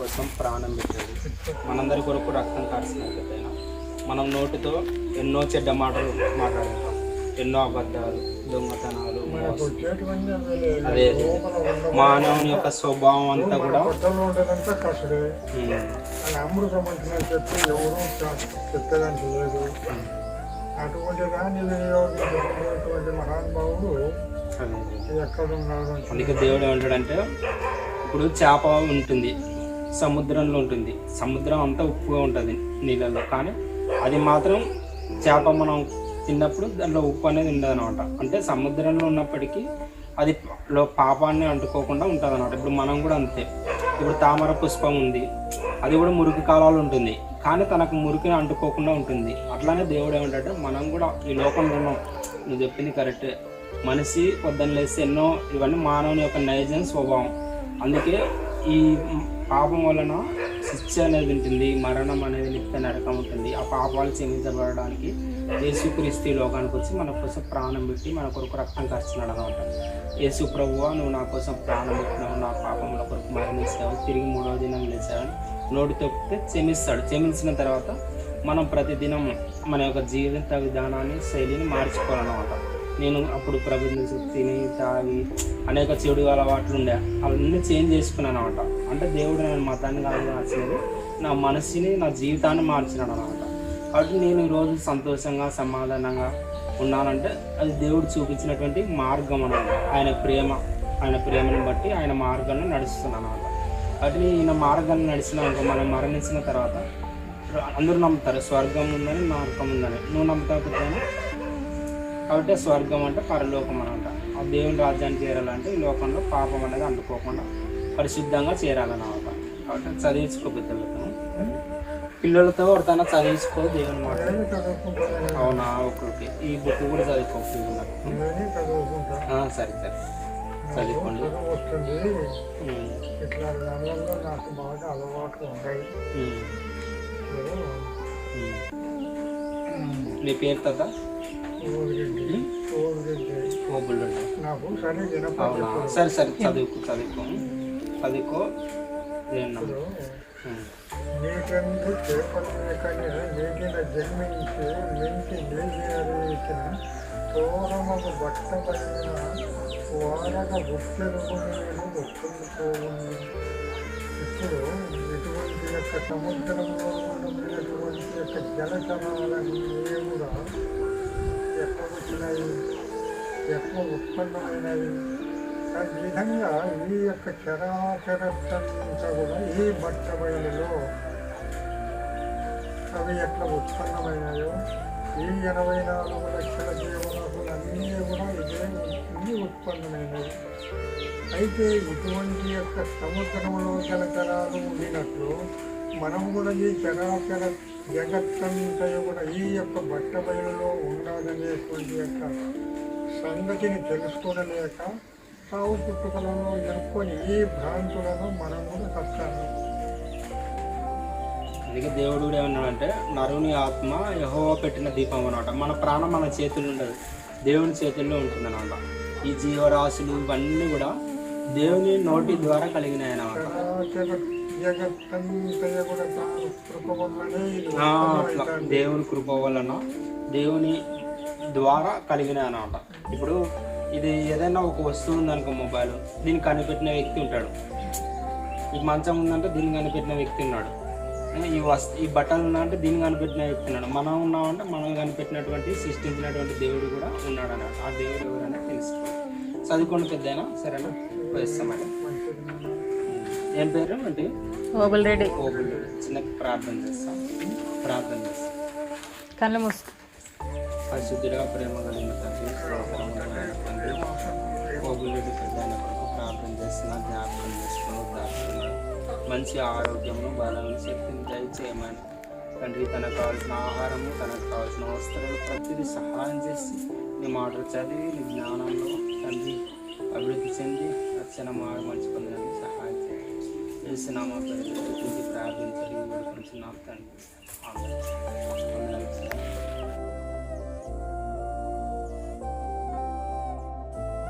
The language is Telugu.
కోసం ప్రాణం పెట్టాడు. మనందరి కొరకు రక్తం పెద్దయిన. మనం నోటితో ఎన్నో చెడ్డ మాటలు మాట్లాడుతాం. ఎన్నో అబద్ధాలు దొంగతనాలు అదే. మానవుని యొక్క స్వభావం అంతా కూడా అటువంటి మహానుభావుడు అందుకే దేవుడు ఏమంటాడంటే ఇప్పుడు చేప ఉంటుంది. సముద్రంలో ఉంటుంది. సముద్రం అంతా ఉప్పుగా ఉంటుంది నీళ్ళల్లో కానీ అది మాత్రం చేప మనం తిన్నప్పుడు దాంట్లో ఉప్పు అనేది ఉండదు అనమాట అంటే సముద్రంలో ఉన్నప్పటికీ అది లో పాపాన్ని అంటుకోకుండా ఉంటుంది అనమాట ఇప్పుడు మనం కూడా అంతే. ఇప్పుడు తామర పుష్పం ఉంది. అది కూడా మురికి కాలాలు ఉంటుంది. కానీ తనకు మురికిని అంటుకోకుండా ఉంటుంది. అట్లానే దేవుడు ఏమంటాడంటే మనం కూడా ఈ లోకంలో ఉన్నాం. నువ్వు చెప్పింది కరెక్టే. మనిషి పొద్దున్న లేసి ఎన్నో ఇవన్నీ మానవుని యొక్క నైజం స్వభావం. అందుకే ఈ పాపం వలన శిక్ష అనేది ఉంటుంది మరణం అనేది నిత్య నరకం ఉంటుంది. ఆ పాపాలు క్షమించబడడానికి యేసుక్రీస్తు లోకానికి వచ్చి మన కోసం ప్రాణం పెట్టి మన కొరకు రక్తం ఖర్చున్నాడు అనమాట యేసు ప్రభువా నువ్వు నా కోసం ప్రాణం పెట్టినావు నా పాపముల కొరకు మరణిస్తావు తిరిగి మూడవ దినం లేచావని నోటి తొక్కితే క్షమిస్తాడు. క్షమించిన తర్వాత మనం ప్రతిదినం మన యొక్క జీవిత విధానాన్ని శైలిని మార్చుకోవాలన్నమాట. నేను అప్పుడు ప్రభుత్వ తిని తాగి అనేక చెడు అలవాట్లు ఉండే. అవన్నీ చేంజ్ చేసుకున్నాను అనమాట అంటే దేవుడు నేను మతాన్ని కాదు మార్చినది. నా మనసుని నా జీవితాన్ని మార్చినాడు అనమాట కాబట్టి నేను ఈరోజు సంతోషంగా సమాధానంగా ఉన్నానంటే అది దేవుడు చూపించినటువంటి మార్గం అనమాట ఆయన ప్రేమ ఆయన ప్రేమను బట్టి ఆయన మార్గాన్ని నడుస్తున్నాను అనమాట కాబట్టి ఈయన మార్గాన్ని నడిచినాక మనం మరణించిన తర్వాత అందరూ నమ్ముతారు. స్వర్గం ఉందని నరకం ఉందని. నువ్వు నమ్ముతాకపోతే కాబట్టి స్వర్గం అంటే పరలోకం అనమాట ఆ దేవుని రాజ్యాన్ని చేరాలంటే ఈ లోకంలో పాపం అనేది అంటుకోకుండా పరిశుద్ధంగా చేరాలన్నమాట. కాబట్టి చదివించుకో పెద్దలతో పిల్లలతో ఒకరితోనే చదివించుకో దేవుని మాట. అవునా? ఓకే ఈ బుక్ కూడా చదువుకో సరే సరే. చదువుకోండి. ఇట్లా నాకు బాగా అలవాట్లు ఉంటాయి. మీ పేరు తాత? సరే సరే సరే చదువుకో చదువుకో. చదువుకో. నీకెందు చేపట్టకనే నీటిన జన్మించి మించి నీగిన తోరమకు బట్ట పడిన వారక గుర్తెలుగుని నేను ఒప్పుకోవును ఇప్పుడు ఇటువంటి యొక్క సముద్రంలో ఉన్నటువంటి యొక్క జలచరాలన్నీ కూడా ఎక్కడ ఎక్కువ ఎక్కడ ఉత్పన్నమైనవి ఆ విధంగా ఈ యొక్క చరాచరంతా కూడా ఈ బట్ట బయలులో అవి ఎట్లా ఉత్పన్నమైనాయో ఈ ఎనభై నాలుగు లక్షల జీవరాశులన్నీ కూడా ఇదే ఇవి ఉత్పన్నమైనవి అయితే ఇటువంటి యొక్క సముద్రంలో జలచరాలు ఉండినట్లు మనం కూడా ఈ చరాచర జగత్తంతా కూడా ఈ యొక్క బట్ట బయలులో ఉండాలనేటువంటి యొక్క సంగతిని తెలుసుకోలేక సాగు పుట్టుకలలో ఎనుకొని ఈ భ్రాంతులను మనం కూడా కష్టాలు అందుకే దేవుడు కూడా ఏమన్నాడంటే నరుని ఆత్మ యహో పెట్టిన దీపం అనమాట. మన ప్రాణం మన చేతుల్లో ఉండదు. దేవుని చేతుల్లో ఉంటుంది అనమాట ఈ జీవరాశులు ఇవన్నీ కూడా దేవుని నోటి ద్వారా కలిగినాయి అనమాట అట్లా. దేవుని కృప వలన దేవుని ద్వారా కలిగినాయి అనమాట ఇప్పుడు ఇది ఏదైనా ఒక వస్తువు ఉందనుకో మొబైల్ దీన్ని కనిపెట్టిన వ్యక్తి ఉంటాడు. ఈ మంచం ఉందంటే దీన్ని కనిపెట్టిన వ్యక్తి ఉన్నాడు. ఈ వస్తు ఈ బట్టలు ఉన్నాయంటే దీన్ని కనిపెట్టిన వ్యక్తి ఉన్నాడు. మనం ఉన్నామంటే మనం కనిపెట్టినటువంటి సృష్టించినటువంటి దేవుడు కూడా ఉన్నాడు అన్నమాట ఆ దేవుడు ఎవరైనా తెలుసుకోవాలి. చదువుకోండి పెద్దయినా సరేనా? వేస్తామని మంచిది ఏం పేరు అంటే? ఓబుల్ రెడ్డి. ఓబుల్ చిన్న ప్రార్థన చేస్తాం. ప్రార్థన చేస్తాం. కళ్ళు మూసుకో. పరిశుద్ధుడిగా ప్రేమ కలిగిన తండ్రి తండ్రి. ఓబుల్రెడ్డి పెద్దాయన కొరకు ప్రార్థన చేస్తున్నా జ్ఞాపకం చేసుకుని దాచుకున్నాడు మంచి ఆరోగ్యము బలము శక్తిని దయచేయమని. తండ్రి తనకు కావాల్సిన ఆహారము తనకు కావాల్సిన వస్త్రాలు ప్రతిదీ సహాయం చేసి నీ మాటలు చదివి నీ జ్ఞానంలో తండ్రి అభివృద్ధి చెంది రక్షణ మారు మంచి పొందడానికి इस नाम आप प्रार्थना